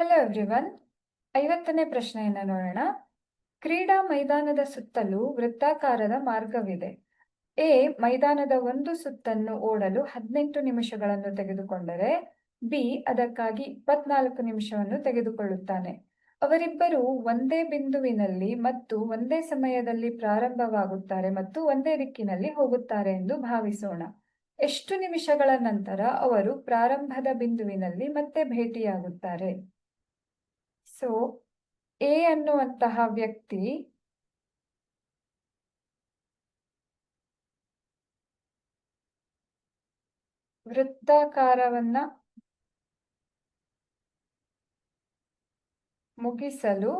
Hello everyone ಐವತ್ತನೇ ಪ್ರಶ್ನೆಯನ್ನ ನೋಡೋಣ. ಕ್ರೀಡಾ ಮೈದಾನದ ಸುತ್ತಲೂ ವೃತ್ತಾಕಾರದ ಮಾರ್ಗವಿದೆ. ಎ, ಮೈದಾನದ ಒಂದು ಸುತ್ತನ್ನು ಓಡಲು ಹದಿನೆಂಟು ನಿಮಿಷಗಳನ್ನು ತೆಗೆದುಕೊಂಡರೆ, ಬಿ, ಅದಕ್ಕಾಗಿ ಇಪ್ಪತ್ನಾಲ್ಕು ನಿಮಿಷವನ್ನು ತೆಗೆದುಕೊಳ್ಳುತ್ತಾನೆ. ಅವರಿಬ್ಬರು ಒಂದೇ ಬಿಂದುವಿನಲ್ಲಿ ಮತ್ತು ಒಂದೇ ಸಮಯದಲ್ಲಿ ಪ್ರಾರಂಭವಾಗುತ್ತಾರೆ ಮತ್ತು ಒಂದೇ ದಿಕ್ಕಿನಲ್ಲಿ ಹೋಗುತ್ತಾರೆ ಎಂದು ಭಾವಿಸೋಣ. ಎಷ್ಟು ನಿಮಿಷಗಳ ನಂತರ ಅವರು ಪ್ರಾರಂಭದ ಬಿಂದುವಿನಲ್ಲಿ ಮತ್ತೆ ಭೇಟಿಯಾಗುತ್ತಾರೆ? ಸೊ ಎ ಅನ್ನುವಂತಹ ವ್ಯಕ್ತಿ ವೃತ್ತಾಕಾರವನ್ನ ಮುಗಿಸಲು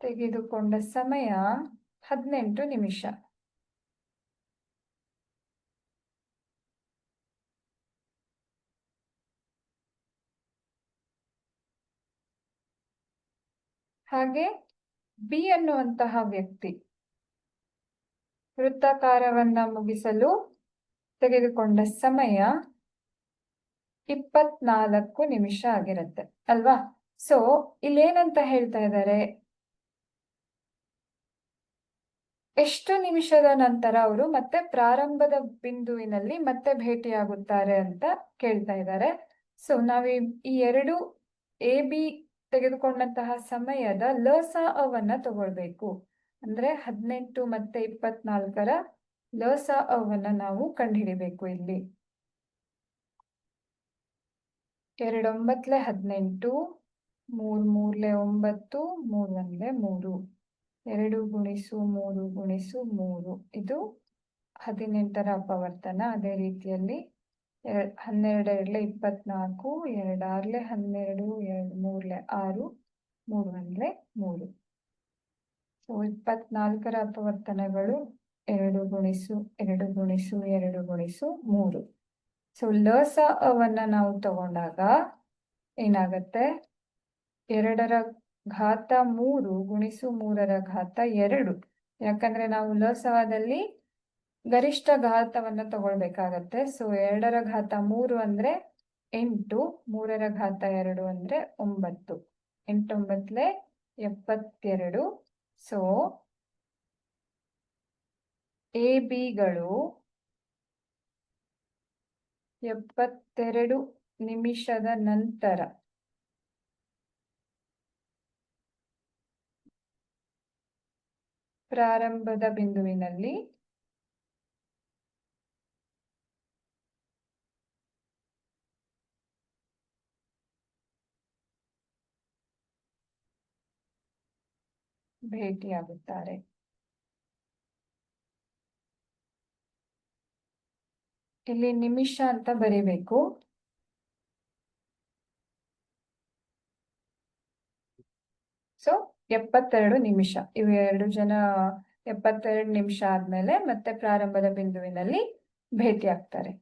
ತೆಗೆದುಕೊಂಡ ಸಮಯ ಹದಿನೆಂಟು ನಿಮಿಷ. ಹಾಗೆ ಬಿ ಅನ್ನುವಂತಹ ವ್ಯಕ್ತಿ ವೃತ್ತಾಕಾರವನ್ನ ಮುಗಿಸಲು ತೆಗೆದುಕೊಂಡ ಸಮಯ ಇಪ್ಪತ್ನಾಲ್ಕು ನಿಮಿಷ ಆಗಿರುತ್ತೆ, ಅಲ್ವಾ? ಸೊ ಇಲ್ಲೇನಂತ ಹೇಳ್ತಾ ಇದ್ದಾರೆ? ಎಷ್ಟು ನಿಮಿಷದ ನಂತರ ಅವರು ಮತ್ತೆ ಪ್ರಾರಂಭದ ಬಿಂದುವಿನಲ್ಲಿ ಮತ್ತೆ ಭೇಟಿಯಾಗುತ್ತಾರೆ ಅಂತ ಕೇಳ್ತಾ ಇದ್ದಾರೆ. ಸೊ ನಾವು ಈ ಎರಡು ಎ ಬಿ ತೆಗೆದುಕೊಂಡಂತಹ ಸಮಯದ ಲಸ ಅವನ್ನ ತಗೊಳ್ಬೇಕು. ಅಂದ್ರೆ ಹದಿನೆಂಟು ಮತ್ತೆ ಇಪ್ಪತ್ನಾಲ್ಕರ ಲಸ ಅವನ್ನ ನಾವು ಕಂಡುಹಿಡಿಬೇಕು ಇಲ್ಲಿ. ಎರಡೊಂಬತ್ಲೆ ಹದಿನೆಂಟು ಮೂರ್ ಮೂರ್ಲೆ ಒಂಬತ್ತು ಮೂರ್ ಒಂದ್ಲೆ ಮೂರು. ಎರಡು ಗುಣಿಸು ಮೂರು ಗುಣಿಸು ಮೂರು. ಇದು ಹದಿನೆಂಟರ ಅಪವರ್ತನ. ಅದೇ ರೀತಿಯಲ್ಲಿ ಎರಡ್ ಹನ್ನೆರಡೆರಡ್ಲೆ ಇಪ್ಪತ್ನಾಲ್ಕು ಎರಡಾರ್ಲೆ ಹನ್ನೆರಡು, ಎರಡು, ಮೂರ್ಲೆ ಆರು, ಮೂರು ಒಂದ್ಲೆ ಮೂರು. ಸೊ ಇಪ್ಪತ್ನಾಲ್ಕರ ಅಪವರ್ತನಗಳು ಎರಡು ಗುಣಿಸು ಎರಡು ಗುಣಿಸು ಎರಡು ಗುಣಿಸು, ಮೂರು. ಸೊ ಲಸ ಅವನ್ನ ನಾವು ತಗೊಂಡಾಗ ಏನಾಗತ್ತೆ? ಎರಡರ ಘಾತ ಮೂರು ಗುಣಿಸು ಮೂರರ ಘಾತ ಎರಡು. ಯಾಕಂದ್ರೆ ನಾವು ಲಸವದಲ್ಲಿ ಗರಿಷ್ಠ ಘಾತವನ್ನ ತಗೊಳ್ಬೇಕಾಗತ್ತೆ. ಸೊ ಎರಡರ ಘಾತ ಮೂರು ಅಂದ್ರೆ ಎಂಟು, ಮೂರರ ಘಾತ ಎರಡು ಅಂದ್ರೆ ಒಂಬತ್ತು. ಎಂಟೊಂಬತ್ಲೆ ಎಪ್ಪತ್ತೆರಡು. ಸೊ ಎ ಬಿಗಳು ಎಪ್ಪತ್ತೆರಡು ನಿಮಿಷದ ನಂತರ ಪ್ರಾರಂಭದ ಬಿಂದುವಿನಲ್ಲಿ ಭೇಟಿಯಾಗುತ್ತಾರೆ. ಇಲ್ಲಿ ನಿಮಿಷ ಅಂತ ಬರೀಬೇಕು. ಸೊ ಎಪ್ಪತ್ತೆರಡು ನಿಮಿಷ. ಇವು ಎರಡು ಜನ ಎಪ್ಪತ್ತೆರಡು ನಿಮಿಷ ಆದ್ಮೇಲೆ ಮತ್ತೆ ಪ್ರಾರಂಭದ ಬಿಂದುವಿನಲ್ಲಿ ಭೇಟಿ ಆಗ್ತಾರೆ